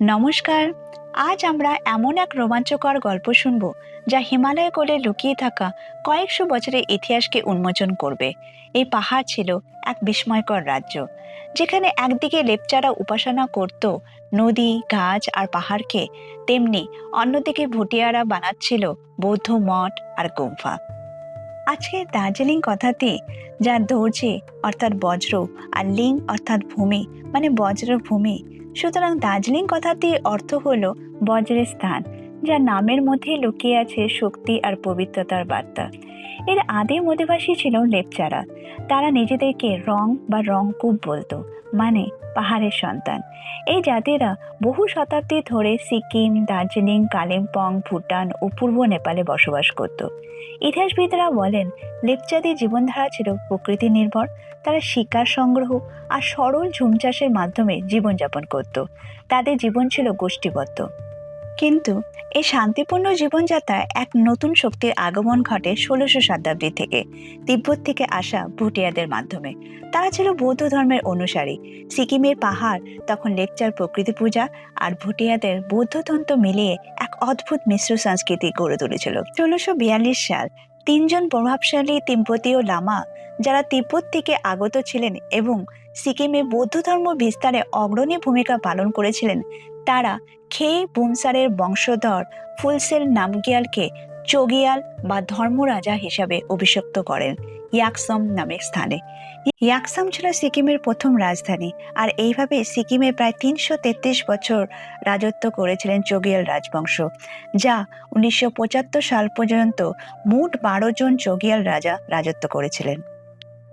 নমস্কার। আজ আমরা এমন এক রোমাঞ্চকর গল্প শুনব যা হিমালয় কোলে লুকিয়ে থাকা কয়েকশো বছরের ইতিহাসকে উন্মোচন করবে। এই পাহাড় ছিল এক বিস্ময়কর রাজ্য, যেখানে একদিকে লেপচারা উপাসনা করত নদী, গাছ আর পাহাড়কে, তেমনি অন্যদিকে ভুটিয়ারা বানাচ্ছিল বৌদ্ধ মঠ আর গুম্ফা। আজকে দার্জিলিং কথাতে যা ধরছে অর্থাৎ বজ্র আর লিং অর্থাৎ ভূমি মানে বজ্রভূমি। সুতরাং দার্জিলিং কথাতে অর্থ হলো বজ্রের স্থান। যা নামের মধ্যে লুকিয়ে আছে শক্তি আর পবিত্রতার বার্তা। এর আদিম অধিবাসী ছিল লেপচারা। তারা নিজেদেরকে রং বা রংকুপ বলতো মানে পাহাড়ের সন্তান। এই জাতিরা বহু শতাব্দী ধরে সিকিম, দার্জিলিং, কালিম্পং, ভুটান ও পূর্ব নেপালে বসবাস করত। ইতিহাসবিদরা বলেন, লেপচাদের জীবনধারা ছিল প্রকৃতি নির্ভর তারা শিকার সংগ্রহ আর সরল ঝুম চাষের মাধ্যমে জীবনযাপন করত। তাদের জীবন ছিল গোষ্ঠীবদ্ধ। কিন্তু এই শান্তিপূর্ণ জীবনযাত্রায় এক নতুন শক্তির আগমন ঘটে ষোলোশো শতাব্দী থেকে, তিব্বত থেকে আসা ভুটিয়াদের মাধ্যমে। তারা ছিল বৌদ্ধ ধর্মের অনুসারী। সিকিমের পাহাড়, তখন লেকচার প্রকৃতি পূজা আর ভুটিয়াদের বৌদ্ধ বৌদ্ধতন্ত্র মিলিয়ে এক অদ্ভুত মিশ্র সংস্কৃতি গড়ে তুলেছিল। ষোলোশো বিয়াল্লিশ সাল তিনজন প্রভাবশালী তিব্বতীয় লামা, যারা তিব্বত থেকে আগত ছিলেন এবং সিকিমে বৌদ্ধ ধর্ম বিস্তারে অগ্রণী ভূমিকা পালন করেছিলেন, তারা খে বুমসারের বংশধর ফুলসেল নামগিয়ালকে চগিয়াল বা ধর্মরাজা হিসাবে অভিষিক্ত করেন। ইয়াকসম নামের স্থানে। ইয়াকসাম ছিল সিকিমের প্রথম রাজধানী, আর এইভাবে সিকিমে প্রায় তিনশো তেত্রিশ বছর রাজত্ব করেছিলেন চোগিয়াল রাজবংশ, যা উনিশশো পঁচাত্তর সাল পর্যন্ত মোট বারো জন চোগিয়াল রাজা রাজত্ব করেছিলেন।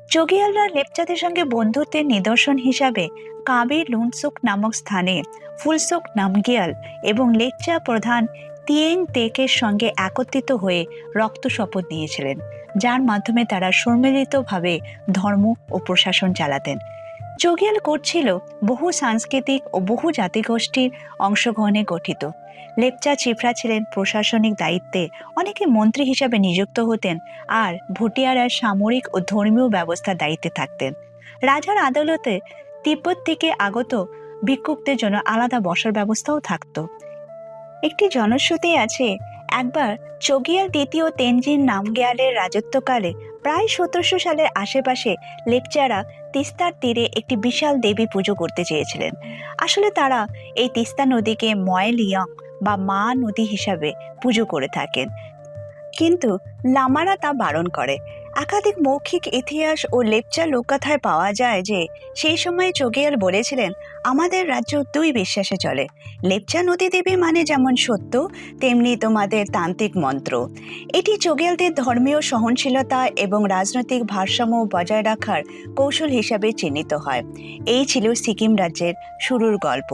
চোগিয়ালরা লেপচাদের সঙ্গে বন্ধুত্বের নিদর্শন হিসাবে কাবি লুনসুক নামক স্থানে ফুলসুক নামগিয়াল এবং লেপচা প্রধান তিয়েং তেকের সঙ্গে একত্রিত হয়ে রক্ত শপথ নিয়েছিলেন, যার মাধ্যমে তারা সম্মিলিতভাবে ধর্ম ও প্রশাসন চালাতেন। চোগিয়াল কোট ছিল বহু সাংস্কৃতিক ও বহু জাতিগোষ্ঠীর অংশগ্রহণে গঠিত। লেপচা চিফরা ছিলেন প্রশাসনিক দায়িত্বে, অনেকে মন্ত্রী হিসাবে নিযুক্ত হতেন আর ভুটিয়ারা সামরিক ও ধর্মীয় ব্যবস্থার দায়িত্বে থাকতেন। রাজার আদালতে তিব্বত থেকে আগত ভিক্ষুকদের জন্য আলাদা বসার ব্যবস্থাও থাকতো। একটি জনশ্রুতি আছে। একবার চোগিয়াল দ্বিতীয় তেনজিন নামগিয়ালের রাজত্বকালে প্রায় সতেরোশো সালের আশেপাশে লেপচারা তিস্তার তীরে একটি বিশাল দেবী পুজো করতে চেয়েছিলেন। আসলে তারা এই তিস্তা নদীকে ময়েলিয়ং বা মা নদী হিসাবে পুজো করে থাকেন। কিন্তু লামারা তা বারণ করে। একাধিক মৌখিক ইতিহাস ও লেপচা লোককথায় পাওয়া যায় যে, সেই সময় চোগিয়াল বলেছিলেন, আমাদের রাজ্য দুই বিশ্বাসে চলে। লেপচা নদী দেবী মানে যেমন সত্য, তেমনি তোমাদের তান্ত্রিক মন্ত্র। এটি চোগিয়ালদের ধর্মীয় সহনশীলতা এবং রাজনৈতিক ভারসাম্য বজায় রাখার কৌশল হিসাবে চিহ্নিত হয়। এই ছিল সিকিম রাজ্যের শুরুর গল্প।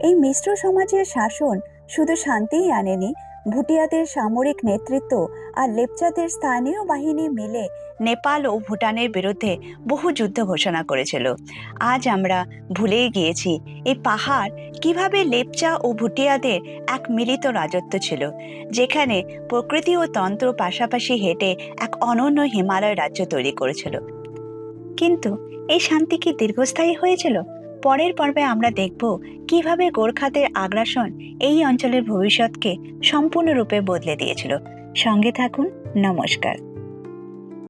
এই মিশ্র সমাজের শাসন শুধু শান্তিই আনেনি ভুটিয়াদের সামরিক নেতৃত্ব আর লেপচাদের স্থানীয় বাহিনী মিলে নেপাল ও ভুটানের বিরুদ্ধে বহু যুদ্ধ ঘোষণা করেছিল। আজ আমরা ভুলেই গিয়েছি এই পাহাড় কীভাবে লেপচা ও ভুটিয়াদের এক মিলিত রাজত্ব ছিল, যেখানে প্রকৃতি ও তন্ত্র পাশাপাশি হেঁটে এক অনন্য হিমালয় রাজ্য তৈরি করেছিল। কিন্তু এই শান্তি কি দীর্ঘস্থায়ী হয়েছিল? পরের পর্বে আমরা দেখব কীভাবে গোর্খাদের আগ্রাসন এই অঞ্চলের ভবিষ্যৎকে সম্পূর্ণরূপে বদলে দিয়েছিল। সঙ্গে থাকুন, নমস্কার।